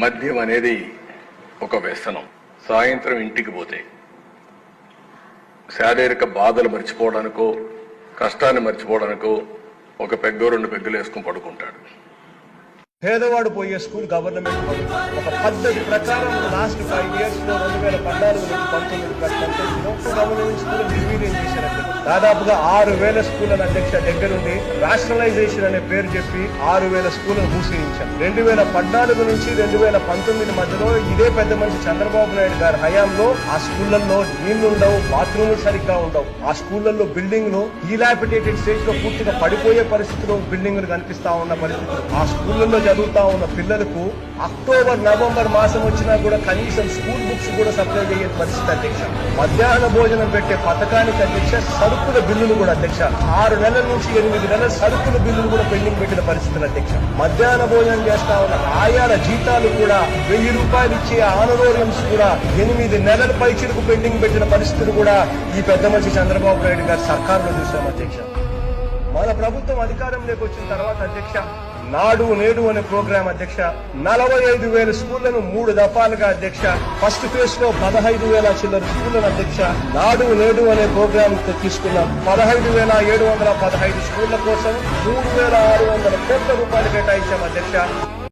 మద్యం అనేది ఒక వ్యసనం. సాయంత్రం ఇంటికి పోతే శారీరక బాధలు మర్చిపోవడానికో కష్టాన్ని మర్చిపోవడానికో ఒక పెగ్గో రెండు పెగ్గులు వేసుకుని పడుకుంటాడు. పేదవాడు పోయే స్కూల్ గవర్నమెంట్ ఒక పద్ధతి ప్రకారం లాస్ట్ ఫైవ్ ఇయర్స్లో రెండు వేల పద్నాలుగు నుంచి పంతొమ్మిది పంతొమ్మిదిలో గవర్నమెంట్ స్కూల్ నిర్వీర్యం చేశారండి దాదాపుగా ఆరు వేల స్కూళ్ళ అధ్యక్ష దగ్గరుండి రాషనలైజేషన్ అనే పేరు చెప్పి ఆరు వేల స్కూళ్ళను మూసేయించాం రెండు వేల పద్నాలుగు నుంచి రెండు వేల పంతొమ్మిది మధ్యలో ఇదే పెద్ద మనిషి చంద్రబాబు నాయుడు గారి హయాంలో ఆ స్కూళ్ళల్లో నీళ్ళు ఉండవు బాత్రూములు సరిగ్గా ఉండవు. ఆ స్కూళ్ళల్లో బిల్డింగ్లు ఈలాపిటేటెడ్ స్టేజ్లో పూర్తిగా పడిపోయే పరిస్థితిలో బిల్డింగ్లు కనిపిస్తా ఉన్న పరిస్థితి ఆ స్కూళ్ళల్లో చదువుతా ఉన్న పిల్లలకు అక్టోబర్ నవంబర్ మాసం వచ్చినా కూడా కనీసం స్కూల్ బుక్స్ కూడా సప్లై చేయని పరిస్థితి అధ్యక్ష. మధ్యాహ్న భోజనం పెట్టే పథకానికి అధ్యక్ష సరుకుల బిల్లులు కూడా అధ్యక్ష. ఆరు నెలల నుంచి ఎనిమిది నెలల సరుకుల బిల్లులు కూడా పెండింగ్ పెట్టిన పరిస్థితులు అధ్యక్ష. మధ్యాహ్న భోజనం చేస్తా ఉన్న ఆయాల జీతాలు కూడా వెయ్యి రూపాయలు ఇచ్చే ఆనరోరియంస్ కూడా ఎనిమిది నెలల పైచిలకు పెండింగ్ పెట్టిన పరిస్థితులు కూడా ఈ పెద్ద మనిషి చంద్రబాబు నాయుడు గారి సర్కారులో చూసాం అధ్యక్ష. మన ప్రభుత్వం అధికారంలోకి వచ్చిన తర్వాత అధ్యక్ష నాడు నేడు అనే ప్రోగ్రాం అధ్యక్ష నలభై ఐదు వేల స్కూళ్ళను మూడు దఫాలుగా అధ్యక్ష ఫస్ట్ ఫేజ్లో పదహైదు వేల చిల్లర స్కూళ్ళను అధ్యక్ష నాడు నేడు అనే ప్రోగ్రాం తీసుకున్నాం. పదహైదు వేల ఏడు వందల పదహైదు స్కూళ్ళ కోసం మూడు వేల ఆరు వందల కోట్ల రూపాయలు కేటాయించాం అధ్యక్ష.